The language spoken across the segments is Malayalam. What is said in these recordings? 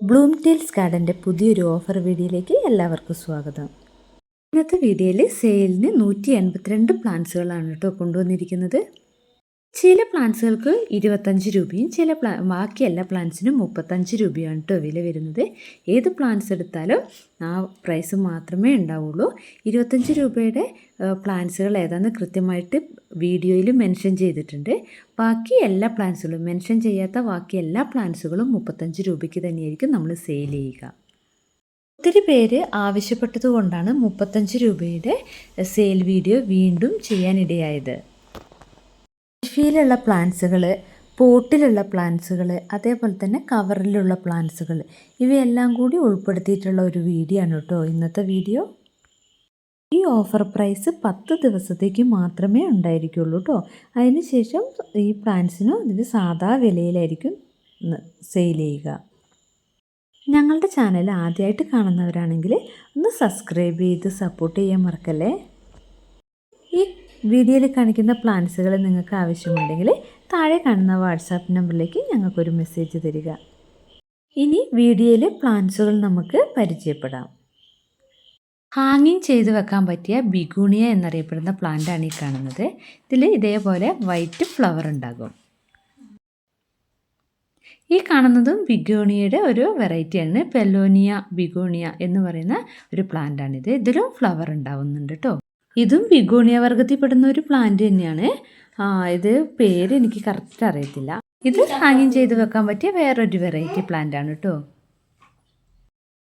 ബ്ലൂം ടീൽസ് ഗാർഡന്റെ പുതിയൊരു ഓഫർ വീഡിയോയിലേക്ക് എല്ലാവർക്കും സ്വാഗതം. ഇന്നത്തെ വീഡിയോയിൽ സെയിലിന് നൂറ്റി എൺപത്തിരണ്ട് പ്ലാന്റ്സുകളാണ് കേട്ടോ കൊണ്ടുവന്നിരിക്കുന്നത്. ചില പ്ലാന്റ്സുകൾക്ക് ഇരുപത്തഞ്ച് രൂപയും ചില പ്ലാ ബാക്കി എല്ലാ പ്ലാന്റ്സിനും മുപ്പത്തഞ്ച് രൂപയാണ് കേട്ടോ വില വരുന്നത്. ഏത് പ്ലാന്റ്സ് എടുത്താലും ആ പ്രൈസ് മാത്രമേ ഉണ്ടാവുള്ളൂ. ഇരുപത്തഞ്ച് രൂപയുടെ പ്ലാന്റ്സുകൾ ഏതാണെന്ന് കൃത്യമായിട്ട് വീഡിയോയിൽ മെൻഷൻ ചെയ്തിട്ടുണ്ട്. ബാക്കി എല്ലാ പ്ലാന്റ്സുകളും മെൻഷൻ ചെയ്യാത്ത ബാക്കി എല്ലാ പ്ലാന്റ്സുകളും മുപ്പത്തഞ്ച് രൂപയ്ക്ക് തന്നെയായിരിക്കും നമ്മൾ സെയിൽ ചെയ്യുക. ഒത്തിരി പേര് ആവശ്യപ്പെട്ടത് കൊണ്ടാണ് മുപ്പത്തഞ്ച് രൂപയുടെ സെയിൽ വീഡിയോ വീണ്ടും ചെയ്യാനിടയായത്. കൃഷിയിലുള്ള പ്ലാന്റ്സുകൾ പോട്ടിലുള്ള പ്ലാന്റ്സുകൾ അതേപോലെ തന്നെ കവറിലുള്ള പ്ലാന്റ്സുകൾ ഇവയെല്ലാം കൂടി ഉൾപ്പെടുത്തിയിട്ടുള്ള ഒരു വീഡിയോ ആണ് കേട്ടോ ഇന്നത്തെ വീഡിയോ ഈ ഓഫർ പ്രൈസ് പത്ത് ദിവസത്തേക്ക് മാത്രമേ ഉണ്ടായിരിക്കുള്ളൂ കേട്ടോ. അതിനുശേഷം ഈ പ്ലാന്റ്സിനും ഇതിന് സാധാ വിലയിലായിരിക്കും സെയിൽ ചെയ്യുക. ഞങ്ങളുടെ ചാനൽ ആദ്യമായിട്ട് കാണുന്നവരാണെങ്കിൽ ഒന്ന് സബ്സ്ക്രൈബ് ചെയ്ത് സപ്പോർട്ട് ചെയ്യാൻ മറക്കല്ലേ? വീഡിയോയിൽ കാണിക്കുന്ന പ്ലാന്റ്സുകൾ നിങ്ങൾക്ക് ആവശ്യമുണ്ടെങ്കിൽ താഴെ കാണുന്ന വാട്സാപ്പ് നമ്പറിലേക്ക് ഞങ്ങൾക്കൊരു മെസ്സേജ് തരിക. ഇനി വീഡിയോയിലെ പ്ലാന്റ്സുകൾ നമുക്ക് പരിചയപ്പെടാം. ഹാങ്ങിങ് ചെയ്ത് വെക്കാൻ പറ്റിയ ബിഗൂണിയ എന്നറിയപ്പെടുന്ന പ്ലാന്റാണ് ഈ കാണുന്നത്. ഇതിൽ ഇതേപോലെ വൈറ്റ് ഫ്ലവർ ഉണ്ടാകും. ഈ കാണുന്നതും ബിഗോണിയയുടെ ഒരു വെറൈറ്റിയാണ് പെലോനിയ ബിഗോണിയ എന്ന് പറയുന്ന ഒരു പ്ലാന്റാണിത്. ഇതിലും ഫ്ലവർ ഉണ്ടാവുന്നുണ്ട് കേട്ടോ ഇതും വിഗോണിയ വർഗത്തിൽപ്പെടുന്ന ഒരു പ്ലാന്റ് തന്നെയാണ്. ആ ഇത് പേര് എനിക്ക് കറക്റ്റ് അറിയത്തില്ല. ഇത് ഹാങ്ങിങ് ചെയ്ത് വെക്കാൻ പറ്റിയ വേറൊരു വെറൈറ്റി പ്ലാന്റ് ആണ് കേട്ടോ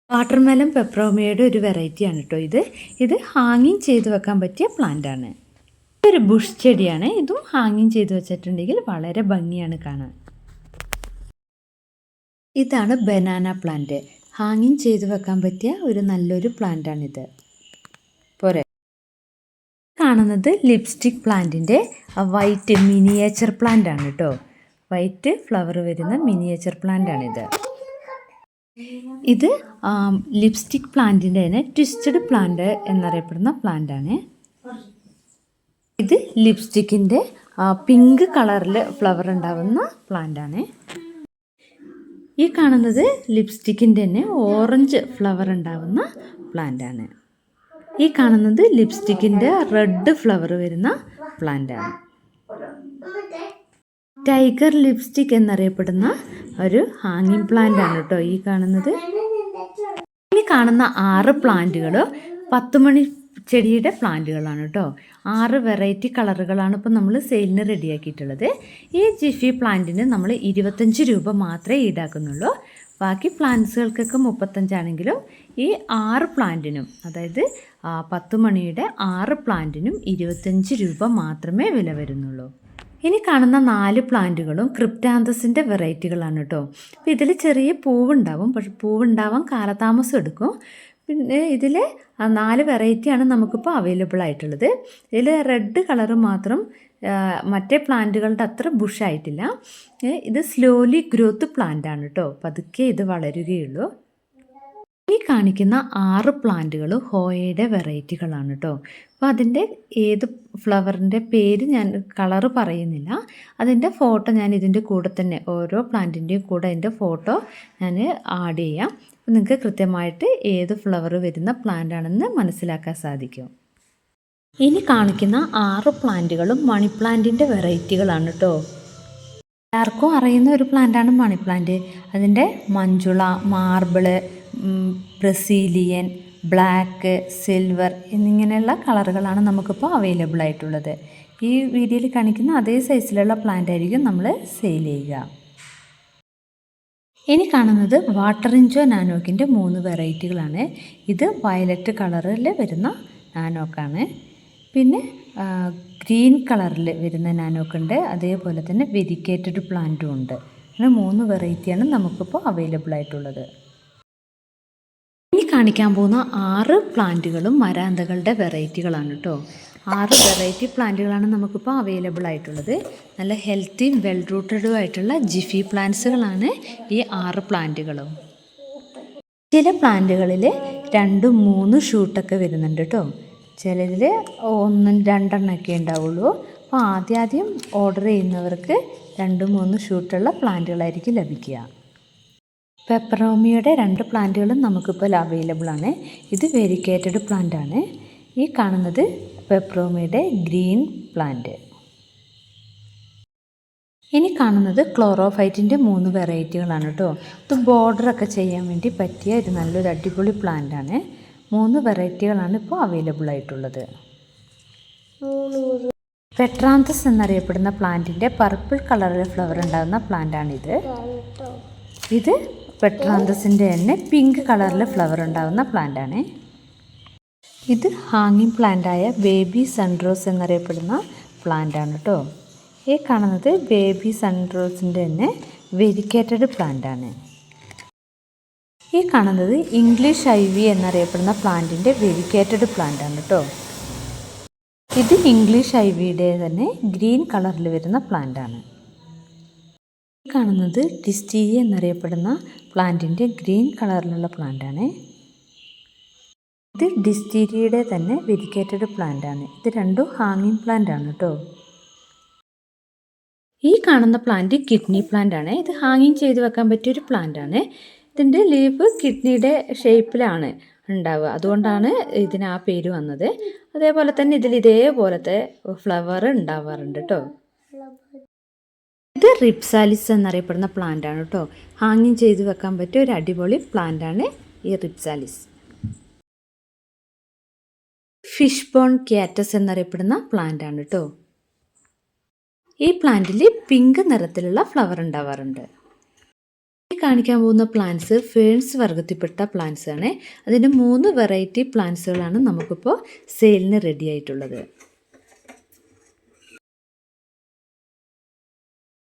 വാട്ടർമെലൻ പെപ്രോമയുടെ ഒരു വെറൈറ്റിയാണ് കേട്ടോ ഇത്. ഇത് ഹാങ്ങിങ് ചെയ്ത് വെക്കാൻ പറ്റിയ പ്ലാന്റ് ആണ്. ഇതൊരു ബുഷ് ചെടിയാണ്. ഇതും ഹാങ്ങിങ് ചെയ്ത് വെച്ചിട്ടുണ്ടെങ്കിൽ വളരെ ഭംഗിയാണ് കാണാൻ. ഇതാണ് ബനാന പ്ലാന്റ് ഹാങ്ങിങ് ചെയ്ത് വെക്കാൻ പറ്റിയ ഒരു നല്ലൊരു പ്ലാന്റാണിത് കാണുന്നത് ലിപ്സ്റ്റിക് പ്ലാന്റിന്റെ വൈറ്റ് മിനിയേച്ചർ പ്ലാന്റ് ആണ് കേട്ടോ വൈറ്റ് ഫ്ലവർ വരുന്ന മിനിയേച്ചർ പ്ലാന്റ് ആണിത്. ഇത് ലിപ്സ്റ്റിക് പ്ലാന്റിന്റെ തന്നെ ട്വിസ്റ്റഡ് പ്ലാന്റ് എന്നറിയപ്പെടുന്ന പ്ലാന്റ് ആണ്. ഇത് ലിപ്സ്റ്റിക്കിന്റെ പിങ്ക് കളറിൽ ഫ്ലവർ ഉണ്ടാവുന്ന പ്ലാന്റ് ആണ്. ഈ കാണുന്നത് ലിപ്സ്റ്റിക്കിന്റെ തന്നെ ഓറഞ്ച് ഫ്ലവർ ഉണ്ടാവുന്ന പ്ലാന്റ് ആണ്. ഈ കാണുന്നത് ലിപ്സ്റ്റിക്കിന്റെ റെഡ് ഫ്ലവർ വരുന്ന പ്ലാന്റ് ആണ്. ടൈഗർ ലിപ്സ്റ്റിക് എന്നറിയപ്പെടുന്ന ഒരു ഹാങ്ങിങ് പ്ലാന്റ് ആണ് കേട്ടോ ഈ കാണുന്നത്. ഇനി കാണുന്ന ആറ് പ്ലാന്റുകൾ പത്ത് മണി ചെടിയുടെ പ്ലാന്റുകളാണ് കേട്ടോ ആറ് വെറൈറ്റി കളറുകളാണ് ഇപ്പോൾ നമ്മൾ സെയിലിന് റെഡിയാക്കിയിട്ടുള്ളത് ഈ ജിഫി പ്ലാന്റിന് നമ്മൾ ഇരുപത്തഞ്ച് രൂപ മാത്രമേ ഈടാക്കുന്നുള്ളൂ. ബാക്കി പ്ലാന്റ്സുകൾക്കൊക്കെ മുപ്പത്തഞ്ചാണെങ്കിലും ഈ ആറ് പ്ലാന്റിനും അതായത് പത്ത് മണിയുടെ ആറ് പ്ലാന്റിനും ഇരുപത്തഞ്ച് രൂപ മാത്രമേ വില വരുന്നുള്ളൂ. ഇനി കാണുന്ന നാല് പ്ലാന്റുകളും ക്രിപ്റ്റാന്തസിന്റെ വെറൈറ്റികളാണ് കേട്ടോ. അപ്പോൾ ഇതിൽ ചെറിയ പൂവുണ്ടാവും പക്ഷെ പൂവുണ്ടാവാൻ കാലതാമസം എടുക്കും. പിന്നെ ഇതിൽ നാല് വെറൈറ്റിയാണ് നമുക്കിപ്പോൾ അവൈലബിൾ ആയിട്ടുള്ളത്. ഇതിൽ റെഡ് കളറ് മാത്രം മറ്റേ പ്ലാന്റുകളുടെ അത്ര ബുഷായിട്ടില്ല ഇത് സ്ലോലി ഗ്രോത്ത് പ്ലാന്റ് ആണ് കേട്ടോ. പതുക്കെ ഇത് വളരുകയുള്ളൂ. ഈ കാണിക്കുന്ന ആറ് പ്ലാന്റുകൾ ഹോയയുടെ വെറൈറ്റികളാണ് കേട്ടോ അപ്പോൾ അതിന്റെ ഏത് ഫ്ലവറിന്റെ പേര് ഞാൻ കളറ് പറയുന്നില്ല. അതിന്റെ ഫോട്ടോ ഞാൻ ഇതിന്റെ കൂടെ തന്നെ ഓരോ പ്ലാന്റിന്റെയും കൂടെ അതിന്റെ ഫോട്ടോ ഞാൻ ആഡ് ചെയ്യാം. നിങ്ങൾക്ക് കൃത്യമായിട്ട് ഏത് ഫ്ലവർ വരുന്ന പ്ലാന്റ് ആണെന്ന് മനസ്സിലാക്കാൻ സാധിക്കും. ഇനി കാണിക്കുന്ന ആറ് പ്ലാന്റുകളും മണി പ്ലാന്റിന്റെ വെറൈറ്റികളാണ് കേട്ടോ എല്ലാവർക്കും അറിയുന്ന ഒരു പ്ലാന്റാണ് മണി പ്ലാന്റ്. അതിന്റെ Manjula marble Brazilian black silver എന്നിങ്ങനെയുള്ള കളറുകളാണ് നമുക്കിപ്പോൾ അവൈലബിൾ ആയിട്ടുള്ളത്. ഈ വീഡിയോയിൽ കാണിക്കുന്ന അതേ സൈസിലുള്ള പ്ലാന്റ് ആയിരിക്കും നമ്മൾ സെയിൽ ചെയ്യുക. ഇനി കാണുന്നത് വാട്ടർ ഇഞ്ചോ നാനോക്കിന്റെ മൂന്ന് വെറൈറ്റികളാണ്. ഇത് വയലറ്റ് കളറിൽ വരുന്ന നാനോക്കാണ്. പിന്നെ ഗ്രീൻ കളറിൽ വരുന്ന നാനോക്കുണ്ട്. അതേപോലെ തന്നെ വെരിക്കേറ്റഡ് പ്ലാന്റും ഉണ്ട്. അങ്ങനെ മൂന്ന് വെറൈറ്റിയാണ് നമുക്കിപ്പോൾ അവൈലബിൾ ആയിട്ടുള്ളത്. കാണിക്കാൻ പോകുന്ന ആറ് പ്ലാന്റുകളും മരാന്തകളുടെ വെറൈറ്റികളാണ് കേട്ടോ. ആറ് വെറൈറ്റി പ്ലാന്റുകളാണ് നമുക്കിപ്പോൾ അവൈലബിൾ ആയിട്ടുള്ളത്. നല്ല ഹെൽത്തിയും വെൽ റൂട്ടഡും ആയിട്ടുള്ള ജിഫി പ്ലാന്റ്സുകളാണ് ഈ ആറ് പ്ലാന്റുകളും. ചില പ്ലാന്റുകളിൽ രണ്ടും മൂന്ന് ഷൂട്ടൊക്കെ വരുന്നുണ്ട് കേട്ടോ. ചിലതിൽ ഒന്നും രണ്ടെണ്ണമൊക്കെ ഉണ്ടാവുള്ളൂ. അപ്പോൾ ആദ്യം ആദ്യം ഓർഡർ ചെയ്യുന്നവർക്ക് രണ്ടും മൂന്ന് ഷൂട്ടുള്ള പ്ലാന്റുകളായിരിക്കും ലഭിക്കുക. പെപ്പറോമിയുടെ രണ്ട് പ്ലാന്റുകളും നമുക്കിപ്പോൾ അവൈലബിൾ ആണ്. ഇത് വെരിക്കേറ്റഡ് പ്ലാന്റ് ആണ്. ഈ കാണുന്നത് പെപ്പറോമിയുടെ ഗ്രീൻ പ്ലാന്റ് ഇനി കാണുന്നത് ക്ലോറോഫൈറ്റിന്റെ മൂന്ന് വെറൈറ്റികളാണ് കേട്ടോ ഇത് ബോർഡറൊക്കെ ചെയ്യാൻ വേണ്ടി പറ്റിയ ഒരു നല്ലൊരു അടിപൊളി പ്ലാന്റ് ആണ്. മൂന്ന് വെറൈറ്റികളാണ് ഇപ്പോൾ അവൈലബിൾ ആയിട്ടുള്ളത്. പെട്രാന്തസ് എന്നറിയപ്പെടുന്ന പ്ലാന്റിന്റെ പർപ്പിൾ കളറിൽ ഫ്ലവർ ഉണ്ടാകുന്ന പ്ലാന്റാണിത് ഇത് പെട്രാന്തസിന്റെ തന്നെ പിങ്ക് കളറിൽ ഫ്ലവർ ഉണ്ടാകുന്ന പ്ലാന്റാണ് ഇത് ഹാങ്ങിങ് പ്ലാന്റായ ബേബി സൺറോസ് എന്നറിയപ്പെടുന്ന പ്ലാന്റാണ് കേട്ടോ ഈ കാണുന്നത് ബേബി സൺറോസിന്റെ തന്നെ വെരിക്കേറ്റഡ് പ്ലാന്റാണ് ഈ കാണുന്നത് ഇംഗ്ലീഷ് ഐവി എന്നറിയപ്പെടുന്ന പ്ലാന്റിന്റെ വെരിക്കേറ്റഡ് പ്ലാന്റാണ് കേട്ടോ ഇത് ഇംഗ്ലീഷ് ഐവിയുടെ തന്നെ ഗ്രീൻ കളറിൽ വരുന്ന പ്ലാന്റാണ് കാണുന്നത് ഡിസ്റ്റീരിയ എന്നറിയപ്പെടുന്ന പ്ലാന്റിന്റെ ഗ്രീൻ കളറിലുള്ള പ്ലാന്റാണ്. ഇത് ഡിസ്റ്റീരിയയുടെ തന്നെ വെരിക്കേറ്റഡ് പ്ലാന്റാണ്. ഇത് രണ്ടും ഹാങ്ങിങ് പ്ലാന്റ് ആണ് കേട്ടോ ഈ കാണുന്ന പ്ലാന്റ് കിഡ്നി പ്ലാന്റ് ആണ് ഇത് ഹാങ്ങിങ് ചെയ്ത് വെക്കാൻ പറ്റിയ ഒരു പ്ലാന്റ് ആണ് ഇതിന്റെ ലീഫ് കിഡ്നിയുടെ ഷേപ്പിലാണ് ഉണ്ടാവുക. അതുകൊണ്ടാണ് ഇതിന് ആ പേര് വന്നത്. അതേപോലെ തന്നെ ഇതിൽ ഇതേപോലത്തെ ഫ്ലവർ ഉണ്ടാവാറുണ്ട് കേട്ടോ റിപ്സാലിസ് എന്നറിയപ്പെടുന്ന പ്ലാന്റ് ആണ് കേട്ടോ ഹാങ്ങിങ് ചെയ്ത് വെക്കാൻ പറ്റിയ ഒരു അടിപൊളി പ്ലാന്റ് ആണ് ഈ റിപ്സാലിസ് ഫിഷ് ബോൺ ക്യാറ്റസ് എന്നറിയപ്പെടുന്ന പ്ലാന്റ് ആണ് കേട്ടോ ഈ പ്ലാന്റിൽ പിങ്ക് നിറത്തിലുള്ള ഫ്ലവർ ഉണ്ടാവാറുണ്ട്. കാണിക്കാൻ പോകുന്ന പ്ലാന്റ്സ് ഫേൺസ് വർഗത്തിൽപ്പെട്ട പ്ലാന്റ്സ് ആണ്. അതിന്റെ മൂന്ന് വെറൈറ്റി പ്ലാന്റ്സുകളാണ് നമുക്കിപ്പോൾ സെയിലിന് റെഡി ആയിട്ടുള്ളത്.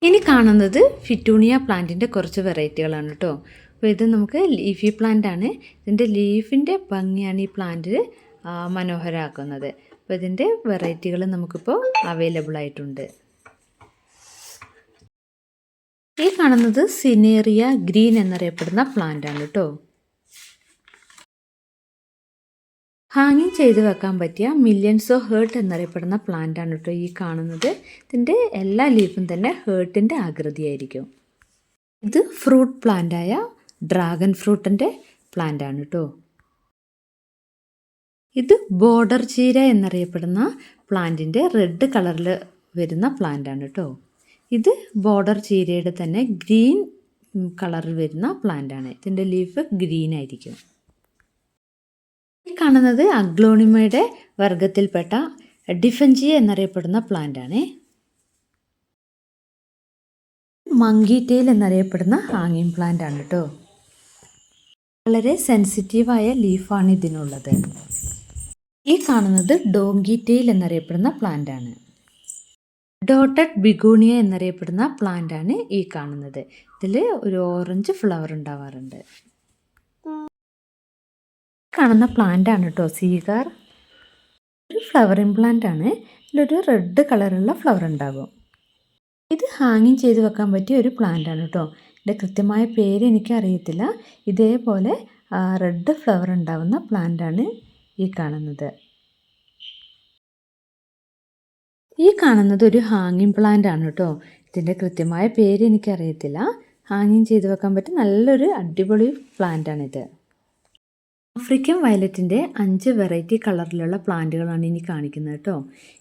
ഇനി കാണുന്നത് ഫിറ്റൂണിയ പ്ലാന്റിന്റെ കുറച്ച് വെറൈറ്റികളാണ് കേട്ടോ അപ്പോൾ ഇത് നമുക്ക് ലീഫി പ്ലാന്റ് ആണ്. ഇതിന്റെ ലീഫിന്റെ ഭംഗിയാണ് ഈ പ്ലാന്റ് മനോഹരമാക്കുന്നത് അപ്പോൾ ഇതിന്റെ വെറൈറ്റികൾ നമുക്കിപ്പോൾ അവൈലബിൾ ആയിട്ടുണ്ട്. ഈ കാണുന്നത് സിനേറിയ ഗ്രീൻ എന്നറിയപ്പെടുന്ന പ്ലാന്റ് ആണ് കേട്ടോ ഹാങ്ങിങ് ചെയ്ത് വെക്കാൻ പറ്റിയ മില്യൺസ് ഓഫ് ഹേർട്ട് എന്നറിയപ്പെടുന്ന പ്ലാന്റ് ആണ് കേട്ടോ ഈ കാണുന്നത്. ഇതിന്റെ എല്ലാ ലീഫും തന്നെ ഹേർട്ടിന്റെ ആകൃതിയായിരിക്കും. ഇത് ഫ്രൂട്ട് പ്ലാന്റായ ഡ്രാഗൺ ഫ്രൂട്ടിന്റെ പ്ലാന്റ് ആണ് കേട്ടോ ഇത് ബോർഡർ ചീര എന്നറിയപ്പെടുന്ന പ്ലാന്റിന്റെ റെഡ് കളറിൽ വരുന്ന പ്ലാന്റ് ആണ് കേട്ടോ ഇത് ബോർഡർ ചീരയുടെ തന്നെ ഗ്രീൻ കളറിൽ വരുന്ന പ്ലാന്റ് ആണ്. ഇതിന്റെ ലീഫ് ഗ്രീൻ ആയിരിക്കും. ഈ കാണുന്നത് അഗ്ലോണിമയുടെ വർഗത്തിൽപ്പെട്ട ഡിഫൻജിയ എന്നറിയപ്പെടുന്ന പ്ലാന്റ് ആണ്. മങ്കി ടെയിൽ എന്നറിയപ്പെടുന്ന ഹാങ്ങിങ് പ്ലാന്റ് ആണ് കേട്ടോ വളരെ സെൻസിറ്റീവായ ലീഫാണ് ഇതിനുള്ളത്. ഈ കാണുന്നത് ഡോങ്കി ടെയിൽ എന്നറിയപ്പെടുന്ന പ്ലാന്റ് ആണ്. ഡോട്ടഡ് ബിഗൂണിയ എന്നറിയപ്പെടുന്ന പ്ലാന്റ് ആണ് ഈ കാണുന്നത്. ഇതിൽ ഒരു ഓറഞ്ച് ഫ്ലവർ ഉണ്ടാവാറുണ്ട്. കാണുന്ന പ്ലാന്റ് ആണ് കേട്ടോ സീഗാർ. ഒരു ഫ്ലവറിങ് പ്ലാന്റ് ആണ്. ഇതിലൊരു റെഡ് കളറുള്ള ഫ്ലവർ ഉണ്ടാകും. ഇത് ഹാങ്ങിങ് ചെയ്ത് വെക്കാൻ പറ്റിയ ഒരു പ്ലാന്റ് ആണ് കേട്ടോ ഇതിന്റെ കൃത്യമായ പേര് എനിക്ക് അറിയത്തില്ല ഇതേപോലെ റെഡ് ഫ്ലവർ ഉണ്ടാകുന്ന പ്ലാന്റ് ആണ് ഈ കാണുന്നത്. ഈ കാണുന്നത് ഒരു ഹാങ്ങിങ് പ്ലാന്റ് ആണ് കേട്ടോ ഇതിന്റെ കൃത്യമായ പേര് എനിക്കറിയത്തില്ല. ഹാങ്ങിങ് ചെയ്ത് വെക്കാൻ പറ്റിയ നല്ലൊരു അടിപൊളി പ്ലാന്റ് ആണിത് ആഫ്രിക്കൻ വയലറ്റിന്റെ അഞ്ച് വെറൈറ്റി കളറിലുള്ള പ്ലാന്റുകളാണ് ഇനി കാണിക്കുന്നത് കേട്ടോ.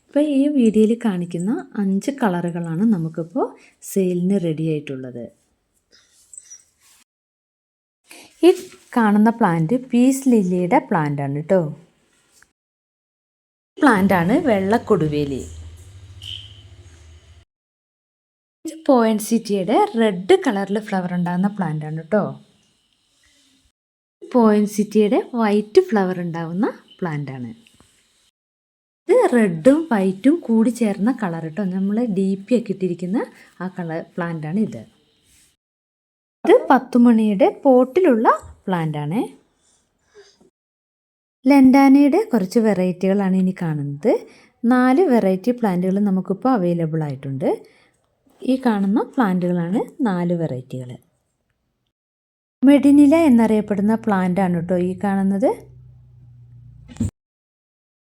ഇപ്പോൾ ഈ വീഡിയോയിൽ കാണിക്കുന്ന അഞ്ച് കളറുകളാണ് നമുക്കിപ്പോൾ സെയിലിന് റെഡി ആയിട്ടുള്ളത്. ഈ കാണുന്ന പ്ലാന്റ് പീസ് ലില്ലിയുടെ പ്ലാന്റാണ് കേട്ടോ. പ്ലാന്റ് ആണ് വെള്ളക്കൊടുവേലി. ഇത് പോയിന്റ് സിറ്റിയുടെ റെഡ് കളറിൽ ഫ്ലവർ ഉണ്ടാകുന്ന പ്ലാന്റാണ് കേട്ടോ. പോയിന്റ് സിറ്റിയുടെ വൈറ്റ് ഫ്ലവർ ഉണ്ടാവുന്ന പ്ലാന്റ് ആണ് ഇത് റെഡും വൈറ്റും കൂടി ചേർന്ന കളർ കേട്ടോ നമ്മൾ ഡി പി ഒക്കെ ഇട്ടിരിക്കുന്ന ആ കളർ പ്ലാന്റാണ് ഇത്. ഇത് പത്തുമണിയുടെ പോട്ടിലുള്ള പ്ലാന്റാണ്. ലെൻഡാനയുടെ കുറച്ച് വെറൈറ്റികളാണ് ഇനി കാണുന്നത്. നാല് വെറൈറ്റി പ്ലാന്റുകൾ നമുക്കിപ്പോൾ അവൈലബിൾ ആയിട്ടുണ്ട്. ഈ കാണുന്ന പ്ലാന്റുകളാണ് നാല് വെറൈറ്റികൾ മെഡിനില എന്നറിയപ്പെടുന്ന പ്ലാന്റ് ആണ് കേട്ടോ ഈ കാണുന്നത്.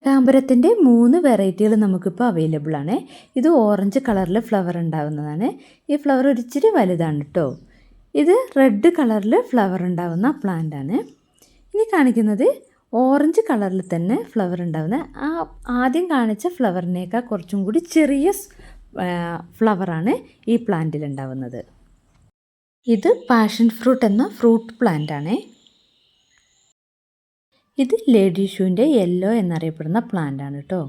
കാമ്പരത്തിന്റെ മൂന്ന് വെറൈറ്റികൾ നമുക്കിപ്പോൾ അവൈലബിൾ ആണ്. ഇത് ഓറഞ്ച് കളറിൽ ഫ്ലവർ ഉണ്ടാകുന്നതാണ് ഈ ഫ്ലവർ ഒരിച്ചിരി വലുതാണ് കേട്ടോ ഇത് റെഡ് കളറിൽ ഫ്ലവർ ഉണ്ടാകുന്ന പ്ലാന്റ് ആണ്. ഇനി കാണിക്കുന്നത് ഓറഞ്ച് കളറിൽ തന്നെ ഫ്ലവർ ഉണ്ടാകുന്ന ആ ആദ്യം കാണിച്ച ഫ്ലവറിനേക്കാൾ കുറച്ചും കൂടി ചെറിയ ഫ്ലവറാണ് ഈ പ്ലാന്റിൽ ഉണ്ടാവുന്നത്. ഇത് പാഷൻ ഫ്രൂട്ട് എന്ന ഫ്രൂട്ട് പ്ലാന്റ് ആണ്. ഇത് ലേഡി ഷൂവിന്റെ യെല്ലോ എന്നറിയപ്പെടുന്ന പ്ലാന്റ് ആണ് കേട്ടോ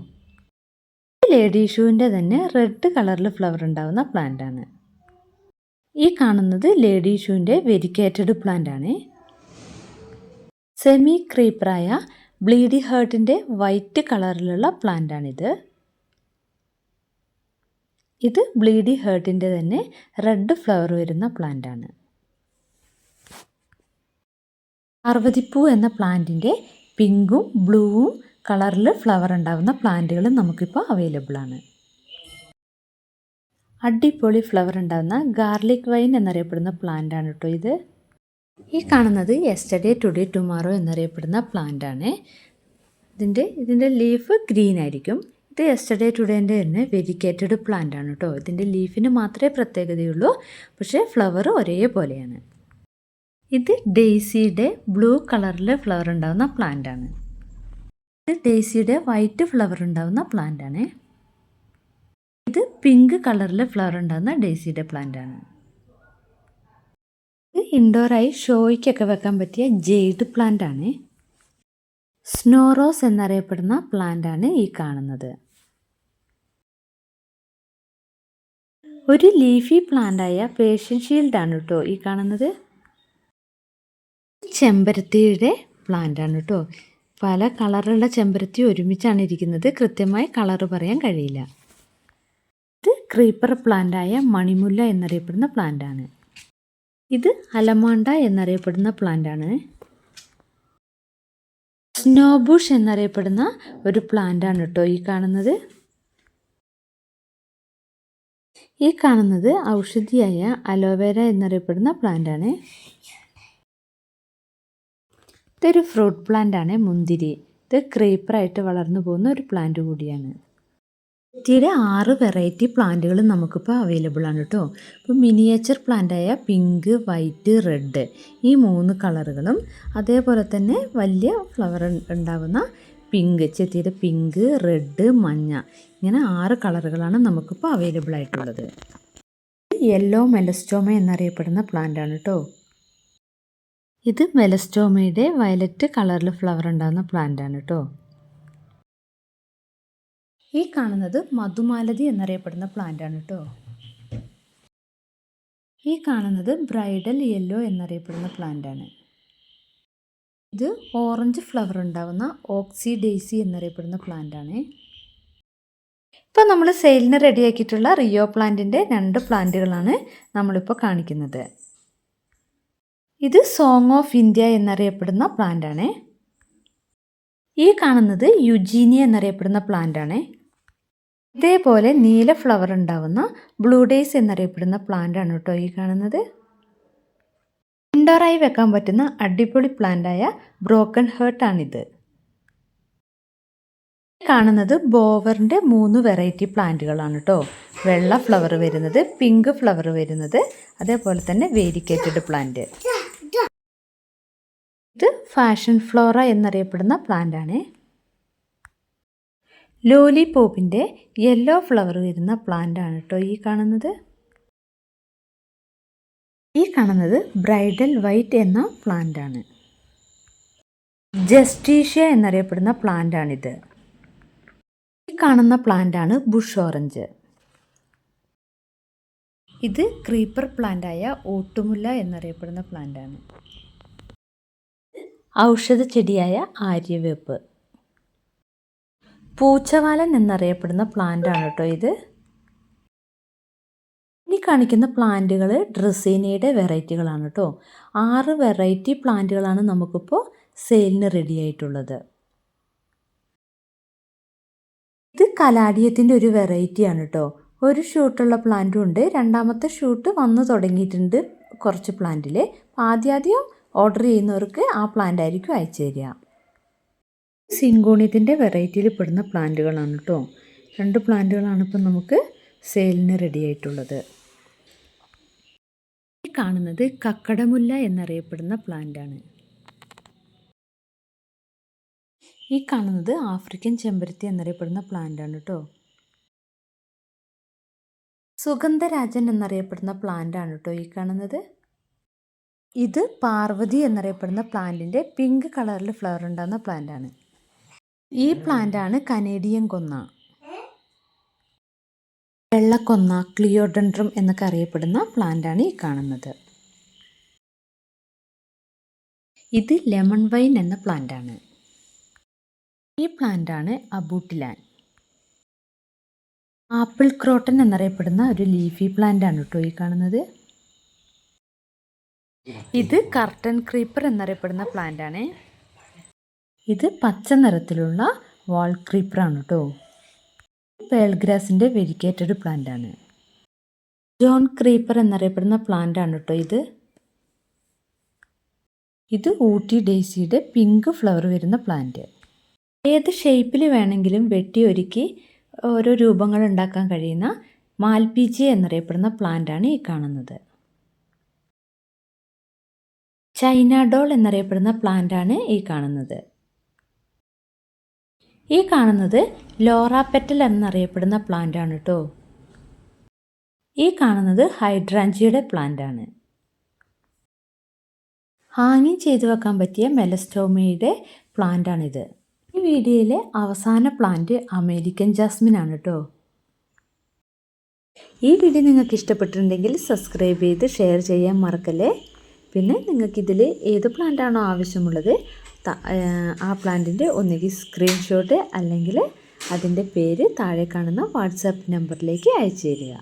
ലേഡി ഷൂവിന്റെ തന്നെ റെഡ് കളറിൽ ഫ്ലവർ ഉണ്ടാകുന്ന പ്ലാന്റ് ആണ്. ഈ കാണുന്നത് ലേഡി ഷൂവിന്റെ വെരിക്കേറ്റഡ് പ്ലാന്റ് ആണ്. സെമി ക്രീപ്പറായ ബ്ലീഡി ഹേർട്ടിന്റെ വൈറ്റ് കളറിലുള്ള പ്ലാന്റ് ആണിത്. ഇത് ബ്ലീഡി ഹേർട്ടിന്റെ തന്നെ റെഡ് ഫ്ലവർ വരുന്ന പ്ലാന്റ് ആണ്. അർവതിപ്പൂ എന്ന പ്ലാന്റിന്റെ പിങ്കും ബ്ലൂവും കളറിൽ ഫ്ലവർ ഉണ്ടാകുന്ന പ്ലാന്റുകൾ നമുക്കിപ്പോൾ അവൈലബിൾ ആണ്. അടിപൊളി ഫ്ലവർ ഉണ്ടാകുന്ന ഗാർലിക് വൈൻ എന്നറിയപ്പെടുന്ന പ്ലാന്റ് ആണ് കേട്ടോ ഇത്. ഈ കാണുന്നത് യെസ്റ്റർഡേ ടുഡേ ടുമാറോ എന്നറിയപ്പെടുന്ന പ്ലാന്റ് ആണ്. ഇതിന്റെ ഇതിന്റെ ലീഫ് ഗ്രീൻ ആയിരിക്കും. ഇത് യെസ്റ്റർഡേ ടുഡേന്റെ തന്നെ വെരിക്കേറ്റഡ് പ്ലാന്റ് ആണ് കേട്ടോ ഇതിന്റെ ലീഫിന് മാത്രമേ പ്രത്യേകതയുള്ളൂ. പക്ഷേ ഫ്ലവർ ഒരേപോലെയാണ്. ഇത് ഡെയ്സിയുടെ ബ്ലൂ കളറിൽ ഫ്ലവർ ഉണ്ടാകുന്ന പ്ലാന്റ് ആണ്. ഇത് ഡെയ്സിയുടെ വൈറ്റ് ഫ്ലവർ ഉണ്ടാകുന്ന പ്ലാന്റ് ആണ്. ഇത് പിങ്ക് കളറിൽ ഫ്ലവർ ഉണ്ടാകുന്ന ഡെയ്സിയുടെ പ്ലാന്റ് ആണ്. ഇത് ഇൻഡോറായി ഷോയ്ക്കൊക്കെ വെക്കാൻ പറ്റിയ ജെയ്ഡ് പ്ലാന്റ് ആണ്. സ്നോറോസ് എന്നറിയപ്പെടുന്ന പ്ലാന്റ് ആണ് ഈ കാണുന്നത്. ഒരു ലീഫി പ്ലാന്റ് ആയ പേഷ്യൻ ഷീൽഡ് ആണ് കേട്ടോ ഈ കാണുന്നത്. ചെമ്പരത്തിയുടെ പ്ലാന്റ് ആണ് കേട്ടോ പല കളറുള്ള ചെമ്പരത്തി ഒരുമിച്ചാണ് ഇരിക്കുന്നത്. കൃത്യമായി കളറ് പറയാൻ കഴിയില്ല. ഇത് ക്രീപ്പർ പ്ലാന്റ് ആയ മണിമുല്ല എന്നറിയപ്പെടുന്ന പ്ലാന്റ് ആണ്. ഇത് അലമാണ്ട എന്നറിയപ്പെടുന്ന പ്ലാന്റ് ആണ്. സ്നോബുഷ് എന്നറിയപ്പെടുന്ന ഒരു പ്ലാന്റ് ആണ് കേട്ടോ ഈ കാണുന്നത്. ഈ കാണുന്നത് ഔഷധിയായ അലോവേര എന്നറിയപ്പെടുന്ന പ്ലാന്റാണ് ഇതൊരു ഫ്രൂട്ട് പ്ലാന്റ് ആണ് മുന്തിരി. ഇത് ക്രീപ്പറായിട്ട് വളർന്നു പോകുന്ന ഒരു പ്ലാന്റ് കൂടിയാണ്. ചെത്തിയുടെ ആറ് വെറൈറ്റി പ്ലാന്റുകൾ നമുക്കിപ്പോൾ അവൈലബിൾ ആണ് കേട്ടോ ഇപ്പോൾ മിനിയേച്ചർ പ്ലാന്റായ പിങ്ക് വൈറ്റ് റെഡ് ഈ മൂന്ന് കളറുകളും അതേപോലെ തന്നെ വലിയ ഫ്ലവർ ഉണ്ടാകുന്ന പിങ്ക് ചെത്തിയുടെ പിങ്ക് റെഡ് മഞ്ഞ. ഇങ്ങനെ ആറ് കളറുകളാണ് നമുക്കിപ്പോൾ അവൈലബിൾ ആയിട്ടുള്ളത്. യെല്ലോ മെലസ്റ്റോമ എന്നറിയപ്പെടുന്ന പ്ലാന്റ് ആണ് കേട്ടോ ഇത് മെലസ്റ്റോമയുടെ വയലറ്റ് കളറിൽ ഫ്ലവർ ഉണ്ടാകുന്ന പ്ലാന്റ് ആണ് കേട്ടോ ഈ കാണുന്നത് മധുമാലതി എന്നറിയപ്പെടുന്ന പ്ലാന്റ് ആണ് കേട്ടോ ഈ കാണുന്നത് ബ്രൈഡൽ യെല്ലോ എന്നറിയപ്പെടുന്ന പ്ലാന്റ് ആണ്. ഇത് ഓറഞ്ച് ഫ്ലവർ ഉണ്ടാകുന്ന ഓക്സി ഡേസി എന്നറിയപ്പെടുന്ന പ്ലാന്റ് ആണ്. ഇപ്പോൾ നമ്മൾ സെയിലിന് റെഡിയാക്കിയിട്ടുള്ള റിയോ പ്ലാന്റിന്റെ രണ്ട് പ്ലാന്റുകളാണ് നമ്മളിപ്പോൾ കാണിക്കുന്നത്. ഇത് സോങ് ഓഫ് ഇന്ത്യ എന്നറിയപ്പെടുന്ന പ്ലാന്റ് ആണ്. ഈ കാണുന്നത് യുജീനിയ എന്നറിയപ്പെടുന്ന പ്ലാന്റ് ആണ്. ഇതേപോലെ നീല ഫ്ലവർ ഉണ്ടാവുന്ന ബ്ലൂ ഡേയ്സ് എന്നറിയപ്പെടുന്ന പ്ലാന്റ് ആണ് കേട്ടോ ഈ കാണുന്നത്. ഇൻഡോറായി വെക്കാൻ പറ്റുന്ന അടിപൊളി പ്ലാന്റായ ബ്രോക്കൺ ഹേർട്ടാണിത് കാണുന്നത് ബോവറിന്റെ മൂന്ന് വെറൈറ്റി പ്ലാന്റുകളാണ് കേട്ടോ വെള്ള ഫ്ലവർ വരുന്നത് പിങ്ക് ഫ്ലവർ വരുന്നത് അതേപോലെ തന്നെ വേരിക്കേറ്റഡ് പ്ലാന്റ് ഇത് ഫാഷൻ ഫ്ലോറ എന്നറിയപ്പെടുന്ന പ്ലാന്റ് ആണ്. ലോലിപോപ്പിന്റെ യെല്ലോ ഫ്ലവർ വരുന്ന പ്ലാന്റ് ആണ് കേട്ടോ ഈ കാണുന്നത്. ഈ കാണുന്നത് ബ്രൈഡൽ വൈറ്റ് എന്ന പ്ലാന്റ് ആണ്. ജസ്റ്റീഷ്യ എന്നറിയപ്പെടുന്ന പ്ലാന്റ് ആണിത്. ഈ കാണുന്ന പ്ലാന്റ് ആണ് ബുഷ് ഓറഞ്ച് ഇത് ക്രീപ്പർ പ്ലാന്റായ ഓട്ടുമുല്ല എന്നറിയപ്പെടുന്ന പ്ലാന്റ് ആണ്. ഔഷധ ചെടിയായ ആര്യവേപ്പ്. പൂച്ചവാലൻ എന്നറിയപ്പെടുന്ന പ്ലാന്റ് ആണ് കേട്ടോ ഇത്. ഇനി കാണിക്കുന്ന പ്ലാന്റുകൾ ഡ്രസീനയുടെ വെറൈറ്റികളാണ് കേട്ടോ ആറ് വെറൈറ്റി പ്ലാന്റുകളാണ് നമുക്കിപ്പോൾ സെയിലിന് റെഡി ആയിട്ടുള്ളത്. ഇത് കലാഡിയത്തിന്റെ ഒരു വെറൈറ്റിയാണ് കേട്ടോ ഒരു ഷൂട്ടുള്ള പ്ലാന്റും ഉണ്ട്. രണ്ടാമത്തെ ഷൂട്ട് വന്നു തുടങ്ങിയിട്ടുണ്ട് കുറച്ച് പ്ലാന്റിൽ ആദ്യാദ്യം ഓർഡർ ചെയ്യുന്നവർക്ക് ആ പ്ലാന്റ് ആയിരിക്കും അയച്ചു തരിക. സിങ്കോണിയത്തിന്റെ വെറൈറ്റിയിൽ പെടുന്ന പ്ലാന്റുകളാണ് കേട്ടോ രണ്ട് പ്ലാന്റുകളാണ് ഇപ്പം നമുക്ക് സെയിലിന് റെഡി ആയിട്ടുള്ളത്. കാണുന്നത് കക്കടമുല്ല എന്നറിയപ്പെടുന്ന പ്ലാന്റാണ് ഈ കാണുന്നത് ആഫ്രിക്കൻ ചെമ്പരത്തി എന്നറിയപ്പെടുന്ന പ്ലാന്റാണ് കേട്ടോ സുഗന്ധരാജൻ എന്നറിയപ്പെടുന്ന പ്ലാന്റാണ് കേട്ടോ ഈ കാണുന്നത്. ഇത് പാർവതി എന്നറിയപ്പെടുന്ന പ്ലാന്റിന്റെ പിങ്ക് കളറിൽ ഫ്ലവർ ഉണ്ടാകുന്ന പ്ലാന്റാണ് ഈ പ്ലാന്റാണ് കനേഡിയൻ കൊന്ന. വെള്ളക്കൊന്ന ക്ലിയോഡൻഡ്രം എന്നൊക്കെ അറിയപ്പെടുന്ന പ്ലാന്റാണ് ഈ കാണുന്നത്. ഇത് ലെമൺ വൈൻ എന്ന പ്ലാന്റാണ്. ഈ പ്ലാന്റാണ് അബൂട്ടിലാൻ. ആപ്പിൾ ക്രോട്ടൺ എന്നറിയപ്പെടുന്ന ഒരു ലീഫി പ്ലാന്റ് ആണ് കേട്ടോ ഈ കാണുന്നത്. ഇത് കർട്ടൻ ക്രീപ്പർ എന്നറിയപ്പെടുന്ന പ്ലാന്റാണ്. ഇത് പച്ച നിറത്തിലുള്ള വാൾ ക്രീപ്പർ ആണ് കേട്ടോ. പേൾ ഗ്രാസിന്റെ വെരിക്കേറ്റഡ് പ്ലാന്റ് ആണ് ജോൺ ക്രീപ്പർ എന്നറിയപ്പെടുന്ന പ്ലാന്റ് ആണ് കേട്ടോ ഇത്. ഇത് ഊട്ടി ഡേസിയുടെ പിങ്ക് ഫ്ലവർ വരുന്ന പ്ലാന്റ്. ഏത് ഷേപ്പിൽ വേണമെങ്കിലും വെട്ടി ഒരുക്കി ഓരോ രൂപങ്ങൾ ഉണ്ടാക്കാൻ കഴിയുന്ന മാൽപിജി എന്നറിയപ്പെടുന്ന പ്ലാന്റാണ് ഈ കാണുന്നത്. ചൈന ഡോൾ എന്നറിയപ്പെടുന്ന പ്ലാന്റാണ് ഈ കാണുന്നത്. ഈ കാണുന്നത് ലോറാപെറ്റൽ പ്ലാന്റ് ആണ് കേട്ടോ ഈ കാണുന്നത് ഹൈഡ്രാഞ്ചിയുടെ ആണ്. ഹാങ്ങിങ് ചെയ്തു വെക്കാൻ പറ്റിയ മെലസ്റ്റോമയുടെ പ്ലാന്റാണിത് ഈ വീഡിയോയിലെ അവസാന പ്ലാന്റ് അമേരിക്കൻ ജാസ്മിൻ ആണ് കേട്ടോ ഈ വീഡിയോ നിങ്ങൾക്ക് ഇഷ്ടപ്പെട്ടിട്ടുണ്ടെങ്കിൽ സബ്സ്ക്രൈബ് ചെയ്ത് ഷെയർ ചെയ്യാൻ മറക്കല്ലേ? പിന്നെ നിങ്ങൾക്കിതിൽ ഏത് പ്ലാന്റാണോ ആവശ്യമുള്ളത് ആ പ്ലാന്റിന്റെ ഒന്നുകിൽ സ്ക്രീൻഷോട്ട് അല്ലെങ്കിൽ അതിന്റെ പേര് താഴെ കാണുന്ന വാട്സാപ്പ് നമ്പറിലേക്ക് അയച്ചു തരിക.